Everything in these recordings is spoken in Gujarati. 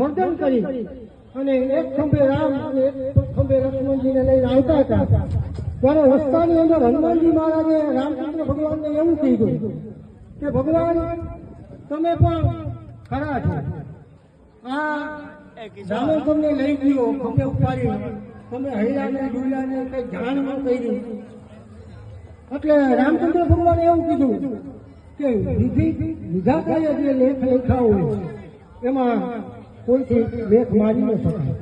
મર્દન કરી અને એક ખંભે રામ અને એક ખંભે લક્ષ્મણજીને લઈને આવતા હતા. ત્યારે રસ્તાની અંદર હનુમાનજી મહારાજે રામચંદ્ર ભગવાનને એવું કીધું કે, ભગવાન, તમે પણ ખરા છો. આ રામે તમને લઈ ગયો, ખંભે ઉપાડી તમે હૈરાને ડુલાને કઈ જાણ ન કરી. એટલે રામચંદ્ર ભગવાને એવું કીધું કે, વિધિ વિધાતાએ જે લેખ લખ્યા હોય, એમાં કોઈથી વેખ મારી ન શકાય.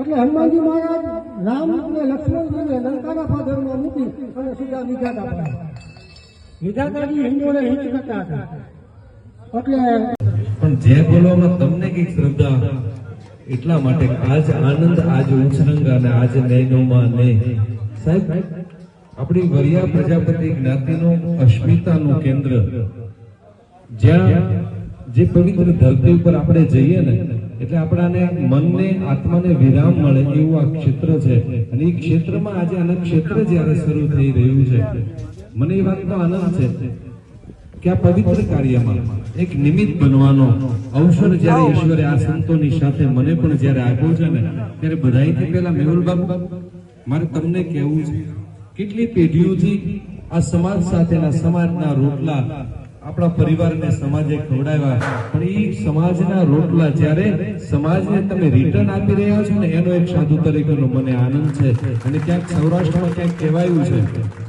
એટલે હનુમાનજી મહારાજ રામ અને લક્ષ્મણજીને લંકાના ફાધરમાં મૂકી અને સીધા વિધાતા પડ્યા. વિધાતાજી હિન્દુઓને હિત કરતા હતા. એટલે પણ જે બોલવામાં તમને કઈ શ્રદ્ધા, એટલા માટે આજ આનંદ, આજ ઉછરંગ અને આજ નૈનોમાં ને. સાહેબ, આપણી વરિયા પ્રજાપતિ જ્ઞાતિનું અસ્મિતાનું કેન્દ્ર, જ્યાં જે પવિત્ર ધરતી ઉપર આપણે જઈએ ને એટલે આપણાને મનને, આત્માને વિરામ મળે એવું આ ક્ષેત્ર છે. અને એ ક્ષેત્રમાં આજે આનંદ ક્ષેત્ર જ્યારે શરૂ થઈ રહ્યું છે, મને એ વાતનો આનંદ છે કે આ પવિત્ર કાર્યમાં એક નિમિત્ત બનવાનો અવસર જ્યારે ઈશ્વરે આ સંતોની સાથે મને પણ જ્યારે આપ્યો છે ને, ત્યારે બધાથી પહેલા મેહુલ બાબુ મારે તમને કહેવું છે, કેટલી પેઢીઓથી આ સમાજ સાથેના સમાજના રોટલા આપણા પરિવારને સમાજે ખવડાવ્યા. પણ એ સમાજના રોટલા. જ્યારે સમાજને તમે રિટર્ન આપી રહ્યા છો ને, એનો એક સાધુ તરીકેનો મને આનંદ છે. અને ક્યાંક સૌરાષ્ટ્રમાં ક્યાંક કહેવાયું છે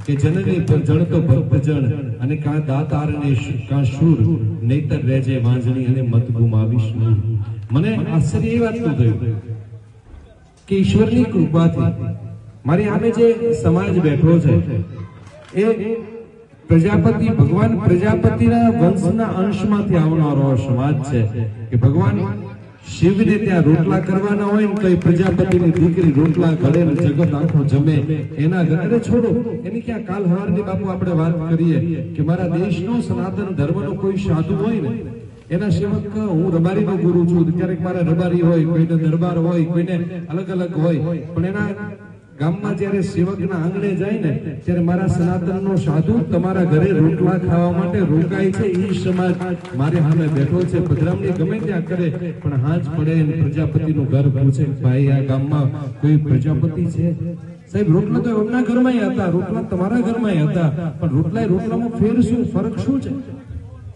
કે જનની જણ તો ભક્તજણ અને કાં દાતાર ને કાં શૂર, નહીતર રહેજે વાંજણી અને મત ગુમાવીશ નહીં. મને આશ્ચર્ય એ વાતનું થયું કે ઈશ્વરની કૃપાથી મારી સામે જે સમાજ બેઠો છે, એ પ્રજાપતિ, ભગવાન પ્રજાપતિના વંશના અંશમાંથી આવનારો સમાજ છે કે ભગવાન શિવને ત્યાં રોટલા કરવાના હોય ને તો એ પ્રજાપતિની દીકરી રોટલા ઘડે ને જગત આખો જમે. એના ઘરે છોડો. એની ક્યાં કાલ હવારની બાપુ આપણે વાત કરીએ કે મારા દેશનો સનાતન ધર્મનો કોઈ સાધુ હોય ને, એના સેવક હું રબારીનો ગુરુ છું. ક્યારેક મારા રબારી હોય, કોઈને દરબાર હોય, કોઈને અલગ અલગ હોય, પણ એના ગામમાં જ્યારે સેવકના આંગણે જાય ને, ત્યારે મારા સનાતનનો સાધુ તમારા ઘરે રોટલા ખાવા માટે રોકાય છે એ સમાજ. મારે સામે બેઠો છે પધરામણી ગમે ત્યાં કરે, પણ હાજ પડે પ્રજાપતિનું ઘર પૂછે ભાઈ, આ ગામમાં કોઈ પ્રજાપતિ છે? સાહેબ, રોટલા તો એમના ઘરમાં હતા, રોટલા તમારા ઘરમાં હતા, પણ રોટલા રોટલામાં ફેર શું, ફરક શું છે?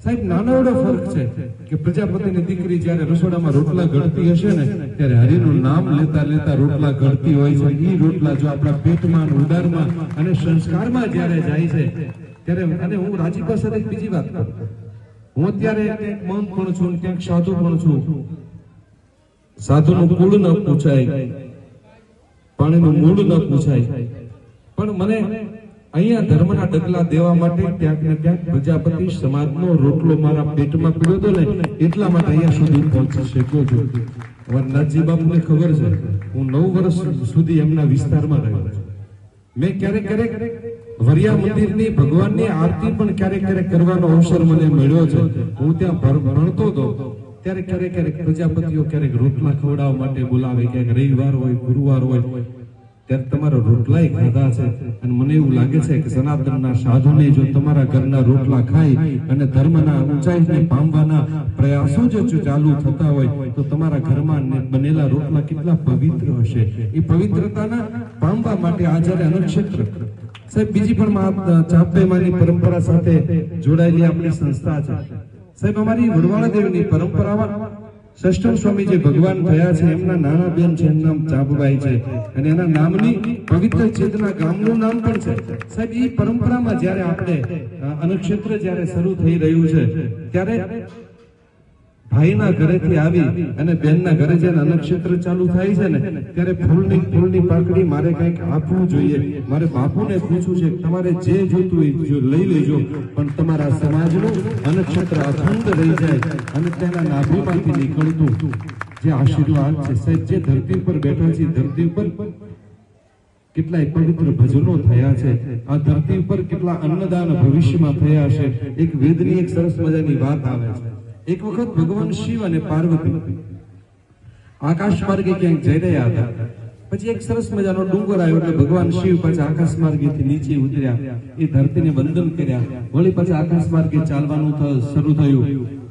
સાહેબ, નાનો એવડો ફરક છે કે પ્રજાપતિની દીકરી જ્યારે રસોડામાં રોટલા ઘડતી હશે ને, ત્યારે હરિનું નામ લેતા લેતા રોટલા ઘડતી હોય છે. એ રોટલા જો આપણા પેટમાં અને અને સંસ્કારમાં જ્યારે જાય છે, ત્યારે અને હું રાજીપા સાથે બીજી વાત કરું. હું અત્યારે ક્યાંક મંત પણ છું ક્યાંક સાધુ પણ છું. સાધુનું કુળ ન પૂછાય. પાણીનું મૂળ ન પૂછાય. પણ મને અહીંયા ધર્મના ડગલા દેવા માટે ક્યાંક ને ક્યાંક પ્રજાપતિ સમાજનો રોટલો મારા પેટમાં પીડ્યો હતો ને એટલા માટે અહીંયા સુધી પહોંચી શક્યો છું. નાથજી બાપુને ખબર છે, હું નવ વર્ષ સુધી એમના વિસ્તારમાં રહ્યો મેં ક્યારેક ક્યારેક વરિયા મંદિરની ભગવાનની આરતી પણ ક્યારેક ક્યારેક કરવાનો અવસર મને મળ્યો છે. હું ત્યાં ભણ- ભણતો હતો. ત્યારે ક્યારેક ક્યારેક પ્રજાપતિઓ ક્યારેક રોટલા ખવડાવવા માટે બોલાવે ક્યાંક રવિવાર હોય, ગુરુવાર હોય ત્યારે તમારા રોટલાય ખાધા છે. અને મને એવું લાગે છે કે સનાતનના સાધુને જો તમારા ઘરના રોટલા ખાય અને ધર્મના ઊંચાઈને પામવાના પ્રયાસો જો ચાલુ થતા હોય, તો તમારા ઘરમાં બનેલા રોટલા કેટલા પવિત્ર હશે. એ પવિત્રતાના પામવા માટે આ જ્યારે અનુક્ષેત્ર. સાહેબ, બીજી પણ ચાપેમાની પરંપરા સાથે જોડાયેલી આપણી સંસ્થા છે. સાહેબ, અમારી વડવાળા દેવની પરંપરામાં સષ્ટમ સ્વામી જે ભગવાન થયા છે, એમના નાના બેન છે, એમનું નામ ચાપબાઈ છે. અને એના નામની પવિત્ર ચેતના ગામનું નામ પણ છે. સાહેબ એ પરંપરામાં જ્યારે આપણે અનક્ષેત્ર જ્યારે શરૂ થઈ રહ્યું છે, ત્યારે ભાઈના ઘરેથી આવી અને બેનના ઘરે જ્યારે અનક્ષેત્ર ચાલુ થાય છે ને, ત્યારે ફૂલની ફૂલની પાકડી મારે કંઈક આપવું જોઈએ. મારે બાપુને પૂછવું છે તમારે જે જોતું હોય લઈ લેજો, પણ તમારા સમાજનું અનક્ષેત્ર અખંડ રહી જાય અને તેના નાભીમાંથી નીકળતું જે આશીર્વાદ છે. સાહેબ, જે ધરતી ઉપર બેઠા છે ધરતી ઉપર કેટલાય પવિત્ર ભજનો થયા છે. આ ધરતી ઉપર કેટલા અન્નદાન ભવિષ્યમાં થયા છે. એક વેદની એક સરસ મજાની વાત આવે છે. એક વખત ભગવાન શિવ અને પાર્વતી આકાશ માર્ગે ક્યાંક જઈ રહ્યા હતા. પછી એક સરસ મજાનો ડુંગર આવ્યો એટલે ભગવાન શિવ પાછા આકાશ માર્ગેથી નીચે ઉતર્યા. એ ધરતીને વંદન કર્યા. વળી પાછા આકાશ માર્ગે ચાલવાનું શરૂ થયું.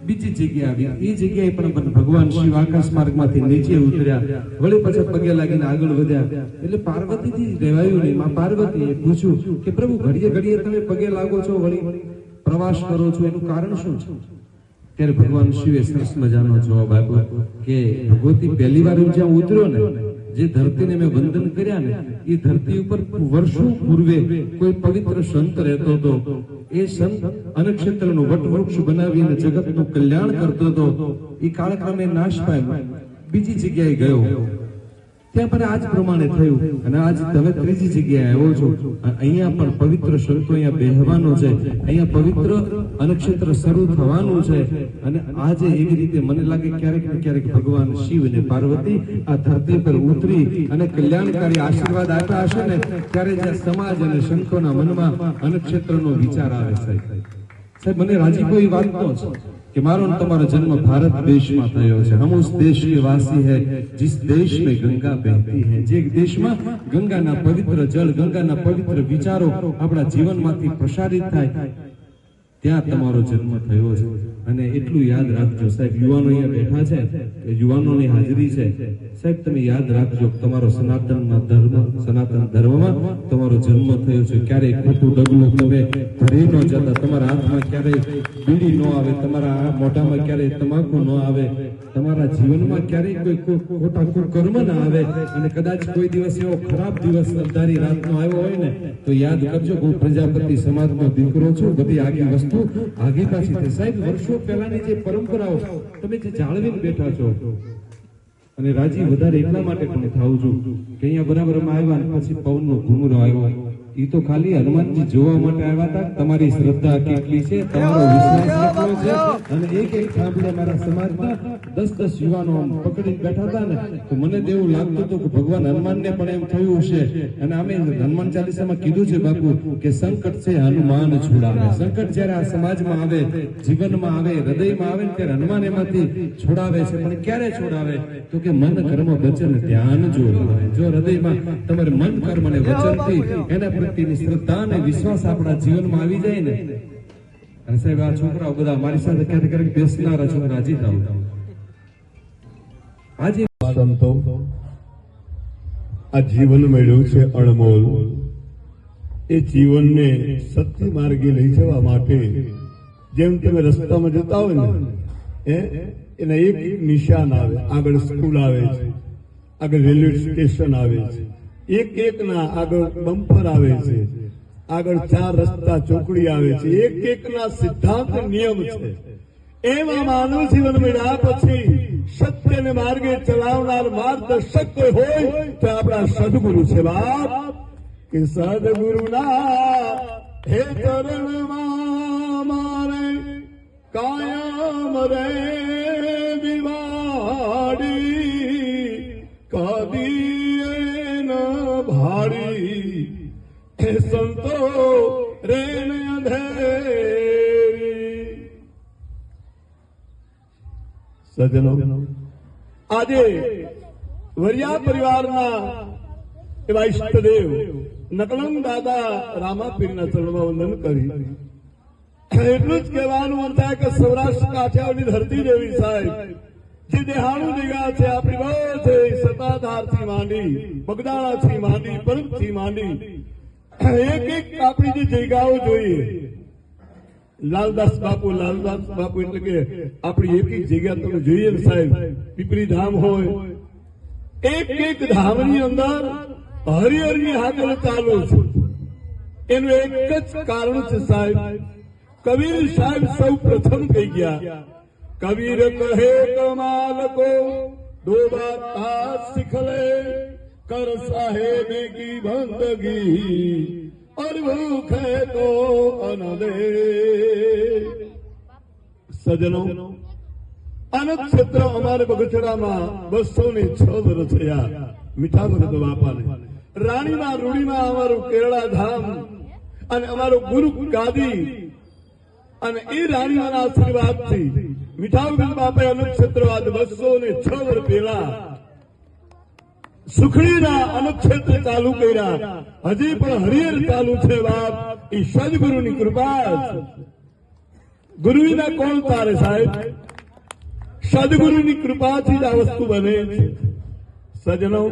બીજી જગ્યાએ આવી. એ જગ્યાએ પણ ભગવાન શિવ આકાશ માર્ગમાંથી નીચે ઉતર્યા. વળી પાછા પગે લાગીને આગળ વધ્યા. એટલે પાર્વતીથી રહેવાયું નહીં. માં પાર્વતીએ પૂછ્યું કે પ્રભુ, ઘડીએ ઘડીએ તમે પગે લાગો છો વળી? પ્રવાસ કરો છો. એનું કારણ શું છે? ત્યારે ભગવાન શિવે સરસ મજાનો જવાબ આપ્યો કે, ભગવતી પહેલી વાર જ્યાં ઉતર્યો ને, જે ધરતીને મેં વંદન કર્યા ને એ ધરતી ઉપર વર્ષો પૂર્વે કોઈ પવિત્ર સંત રહેતો હતો. એ સંત અનક્ષેત્રનું વટવૃક્ષ બનાવીને જગતનું કલ્યાણ કરતો હતો. એ કાળક્રમે નાશ પામ્યો. બીજી જગ્યાએ ગયો. ત્યાં પણ આજ પ્રમાણે થયું. અને આજ તમે ત્રીજી જગ્યાએ આવ્યો છો. અહીંયા પણ પવિત્ર શરતો અહીંયા બેહવાનો છે. અહીંયા પવિત્ર અનક્ષેત્ર શરૂ થવાનું છે. અને આજે એવી રીતે મને લાગે ક્યારેક ને ક્યારેક ભગવાન શિવ અને પાર્વતી આ ધરતી પર ઉતરી અને કલ્યાણકારી આશીર્વાદ આપ્યા હશે ને, ત્યારે જ્યાં સમાજ અને સંતોના મનમાં અનક્ષેત્રનો વિચાર આવે સાહેબ. સાહેબ, મને રાજીપો એ વાતનો છે. कि मारो तुम्हारा जन्म भारत देश में थयो है हम उस देश के वासी है जिस देश में गंगा बहती है जे देश में गंगा ना पवित्र जल गंगा ना पवित्र विचारों अपना जीवन में प्रसारित થાય ત્યાં તમારો જન્મ થયો છે. અને એટલું યાદ રાખજો, સાહેબ, યુવાનો અહીંયા બેઠા છે, કે યુવાનોની હાજરી છે. સાહેબ, તમે યાદ રાખજો, તમારો સનાતનમાં ધર્મ, સનાતન ધર્મમાં તમારો જન્મ થયો છે. ક્યારેય ખોટું ડગલું તમે ભરી ન જતા, તમારા હાથમાં ક્યારેય બીડી ન આવે, તમારા મોઢામાં ક્યારેય તમાકુ ન આવે, તમારા જીવનમાં ક્યારેય કોઈ ખોટા કુકર્મ ના આવે. અને કદાચ કોઈ દિવસ એવો ખરાબ દિવસ અંધારી રાતનો આવ્યો હોય ને, તો યાદ કરજો હું પ્રજાપતિ સમાજનો દીકરો છું, બધી આગી વસ્તુ આગી પાછી છે. સાહેબ, વર્ષો પહેલાની જે પરંપરાઓ તમે જે જાળવીને બેઠા છો, અને રાજી વધારે એટલા માટે પણ થાઉં છું કે અહીંયા બરાબર આવ્યા પછી પવનનો ઘૂમરો આવ્યો. એ તો ખાલી હનુમાનજી જોવા માટે આવ્યા હતા. તમારી શ્રદ્ધા કેટલી છે? તમારો વિશ્વાસ કેટલો છે? અને એક એક થાંભલે મારા સમાજના દસ દસ યુવાનો આમ પકડી બેઠા હતા ને, તો મને એવું લાગતું હતું કે ભગવાન હનુમાનને પણ એમ થયું હશે. અને અમે હનુમાન ચાલીસામાં કીધું છે બાપુ કે સંકટ છે હનુમાન છોડાવે. સંકટ જ્યારે આ સમાજમાં આવે, જીવનમાં આવે, હૃદયમાં આવે ને ત્યારે હનુમાન એમાંથી છોડાવે છે. પણ ક્યારે છોડાવે? તો કે મન કર્મ વચન ધ્યાન જો જો હૃદયમાં તમારે મન કર્મ અને વચનથી એના પ્રત્યેની શ્રદ્ધા અને વિશ્વાસ આપણા જીવનમાં આવી જાય ને. અને સાહેબ, આ છોકરાઓ બધા મારી સાથે ક્યારેક ક્યારેક બેસનારા છોકરા જીતા આજે સંતો આ જીવન મેળવ્યું છે અણમોલ. એ જીવનને સત્ય માર્ગે લઈ જવા માટે જેમ તમે રસ્તામાં જતા હોય ને એના એક નિશાન આવે. આગળ સ્કૂલ આવે છે, આગળ રેલવે સ્ટેશન આવે છે. એક એક ના આગળ બમ્પર આવે છે. આગળ ચાર રસ્તા ચોકડી આવે છે. એક એક ના સિદ્ધાંત નિયમ છે. એમાં માનવ જીવન મળ્યા પછી સત્યને માર્ગે ચલાવનાર માર્ગદર્શક કોઈ હોય તો આપણા સદગુરુ છે બાપ. કે સદગુરુના હે ચરણમાં મારે કાયમ રે સજ્જનો. આજે વરિયા પરિવારના એવા ઈષ્ટદેવ નકલંગ દાદા રામાપીરના ચરણમાં વંદન કરી. એટલું જ કહેવાનું થાય કે સૌરાષ્ટ્ર કાઠિયાવાડની ધરતી દેવી સાહેબ, જે દેહાણું જગ્યા છે, આપણી બધે સતાધારથી માંડી, બગદાણાથી માંડી પરમથી માંડી, એક એક આપણી જે જગ્યાઓ જોઈએ લાલદાસ બાપુ લાલદાસ બાપુ એટલે કે આપણી એક જગ્યા તમે જોઈએ સાહેબ પીપરી ધામ હોય. એક એક ધામની અંદર હરિહરની હાકલ ચાલુ છે. એનું એક જ કારણ છે સાહેબ, કબીર સાહેબ સૌ પ્રથમ થઈ ગયા. કબીર કહે કમાલ કો ડોબાતા શીખલે. કર સાહેબ કી બંદગી. और भूखे को अन दे સજનો આનંદ ક્ષેત્ર અમારે બગસરામાં બસો ને છ વર્ષ થયા મીઠા ભગત બાપાને રાણીમાં રૂડીમાં અમારું કેરળા ધામ અને અમારું ગુરુ ગાદી અને એ રાણીમાના આશીર્વાદથી મીઠા ભગત બાપાએ અનંત ક્ષેત્ર આજ બસો ને છ વર્ષ પહેલા સુખડીના અનુક્ષેત્ર ચાલુ કર્યા. હજી પણ હરિયર ચાલુ છે બાપ. એ સદગુરુની કૃપા ગુરુના કોણ તારે સાહેબ? સદગુરુની કૃપાથી જ આ વસ્તુ બને સજનો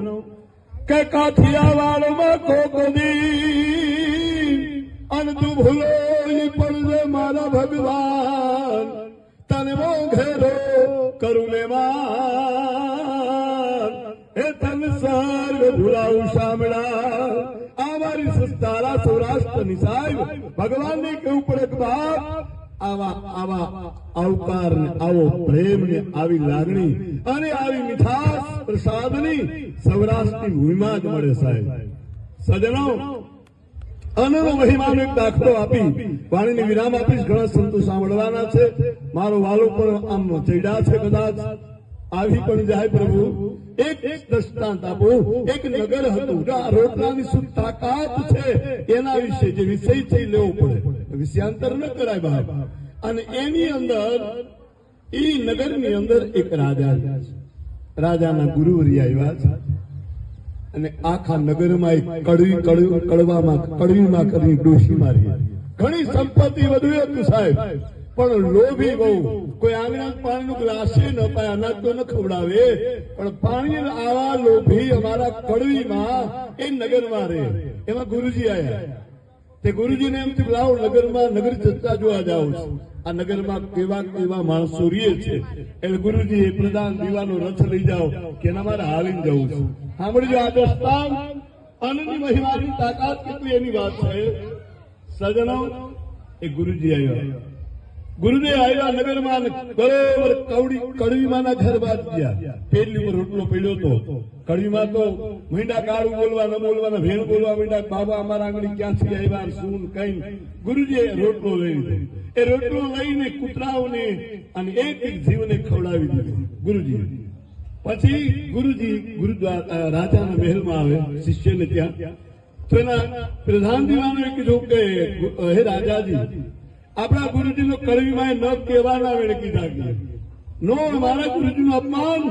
કે કાઠિયાવાડમાં કોકદી અને તું ભૂલો પડજે મારા ભગવાન. તને મો ઘેરો કરુને માન. એ તન સર્વ ભૂલાવું શામળા. આ મારી સસ્તારા સૌરાષ્ટ્રની સાહેબ, ભગવાનને કેવું પડે બાપ. આવા આવા અવતાર ને આવો પ્રેમ ને આવી લાગણી અને આવી મીઠાશ પ્રસાદની સૌરાષ્ટ્રની ભૂમિમાં જ મળે સાહેબ. સજનો અનનો મહિમાનો એક દાખલો આપી, વાણીને વિરામ આપીશ, ઘણા સંતો સાંભળવાના છે. મારો વાલો પણ આમ ચડ્યા છે કદાચ. આવી પણ જાય પ્રભુ. એક દ્રષ્ટાંત આપો. એક નગર હતું રોટલાની શું તાકાત છે એના વિશે જે વિષય છે લેવો પડે. વિષયાંતર ન કરાય બાપ. અને એની અંદર, ઈ નગરની અંદર એક રાજા રાજાના ગુરુવરી આવ્યા છે. અને આખા નગરમાં એક કડવી કડવામાં, કડવીમાં કરવી ડોશી મારી. ઘણી સંપત્તિ વધુ હતું સાહેબ. પણ લોભી બહુ. કોઈ આંગણા પાણીનું ગ્લાસે ન પાય, અનાજ તો ન ખવડાવે. પણ પાણી આવા લોભી અમારા કડવીમાં એ નગરમાં રહે. એમાં ગુરુજી આવ્યા તે ગુરુજીને એમ થયું લાવો, નગરમાં નગર જતા જોવા છું આ નગરમાં કેવા કેવા માણસો રીએ છે. એટલે ગુરુજી એ પ્રધાન દીવાનો રથ લઈ જાઓ, કે એના મારે હાલીને જવું છું. સાંભળજો આ દસ્તાન. અનની મહિમાની તાકાત કેટલી એની વાત છે. સજનો એ ગુરુજી આવ્યા ગુરુદેવ આવ્યા નગરમાં બરોબર કવડી કડવીમાના ઘર બાદ ગયા પેટલી ઉપર રોટલો પડ્યો હતો કડવીમાં તો મીંડા કાળું બોલવા, ન બોલવાના ભેણ બોલવા મીંડા. બાબા અમારા આંગળી ક્યાંથી આવ્યા સૂન કઈ ગુરુજીએ રોટલો લઈ એ રોટલો લઈને કૂતરાઓને અને એક એક જીવને ખવડાવી દીધો. ગુરુજી, પછી ગુરુજી ગુરુદ્વારા રાજાના મહેલમાં આવે, શિષ્યને ત્યાં. તો એના પ્રધાન દીવાનોએ કીધું કે હે રાજાજી આપણા ગુરુજીનો કડવીમાં ન કહેવાના વેળે કીધા નો મારા ગુરુજીનું અપમાન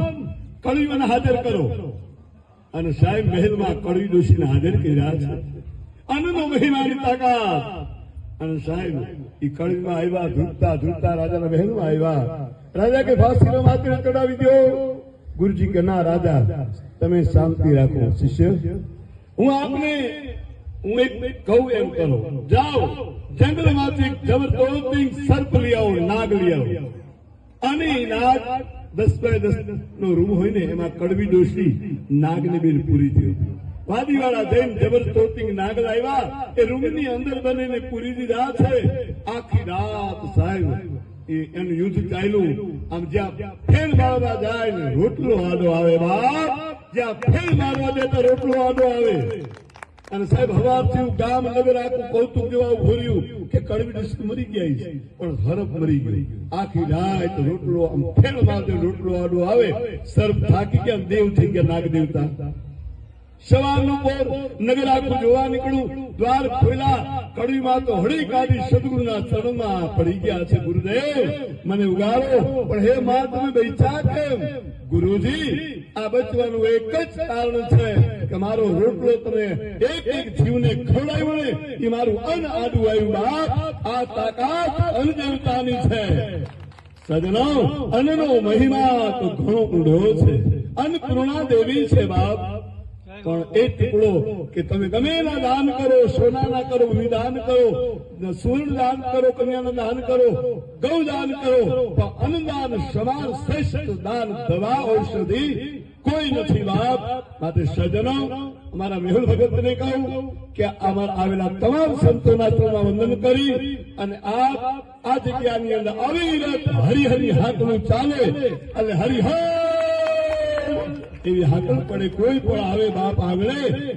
કડવીમાં હાજર કરો. અને સાહેબ, મહેલમાં કડવી દોષીને હાજર કર્યા છે. અનનો મહિમાની તાકાત. અને સાહેબ, એ કડવીમાં આવ્યા ધૂપતા ધૂપતા રાજાના મહેલમાં આવ્યા. રાજા કે, ફાંસીનો માત્ર ચડાવી દો ગુરુજી કે, ના, રાજા, તમે શાંતિ રાખો, શિષ્ય. હું આપને હું એક કહું એમ કરો જાઓ, જંગલમાંથી જબરદસ્ત સર્પ લઈ આવો, નાગ લઈ આવો. અને નાગ દસ બાય દસ નો રૂમ હોય ને, એમાં કડવી ડોશી નાગને બેન પૂરી થયો વાદીવાળા જૈન જબરદસ્ત નાગ લાવ્યા. એ રૂમની અંદર બનીને પૂરી દીધા છે. આખી રાત સાહેબ એનું યુદ્ધ ચાલ્યું. આમ જ્યાં ફેર મારવા જાય ને રોટલો આડો આવે બાપ, જ્યાં ફેર મારવા જાય તો રોટલો આડો આવે. અને સાહેબ હવારથી ગામ નગર આખું કૌતુક જેવા ઉભું રહ્યું કે કડવી ડિસ્ક મરી ગયા છે. પણ હરફ મરી ગઈ. આખી રાત રોટલો આમ ફેર મારજો રોટલો આડો આવે સર્પ થાકી ગયા દેવ થઈ ગયા નાગ દેવતા સવારનું પોર નગર જોવા નીકળું. દ્વાર ખોલ્યા કડવીમાં તો હળી કાઢી સદગુરુના ચરણમાં પડી ગયા છે ગુરુદેવ. મને ઉગાડો. પણ હે માં, તમે બેઠા કેમ? ગુરુજી, આ બચવાનું એક જ કારણ છે કે મારો રોટલો તમે એક એક જીવને ખવડાવી મળે એ મારું અન્ન આડું આવ્યું બાપ. આ તાકાત અન્ન દેવતાની છે. સજનો અન્નનો મહિમા તો ઘણો ઊંડો છે. અન્નપૂર્ણા દેવી છે બાપ. પણ એ ટુકડો કે તમે ગમે એના દાન કરો, સોનાના કરો વિદાન કરો સુવર્ણ દાન કરો, કન્યાના દાન કરો, ગૌ દાન કરો, પણ અન્નદાન સમાન શ્રેષ્ઠ દાન દવા ઔષધિ કોઈ નથી બાપ માટે સજનો અમારા મેહુલ ભગતને કહું કે અમારા આવેલા તમામ સંતોના ચરણમાં વંદન કરી અને આ આ જગ્યાની અંદર અવિરત હરિહરિ હાથનું ચાલે અને હરિહર એવી હાકલ પડે કોઈ પણ આવે બાપ આગળ.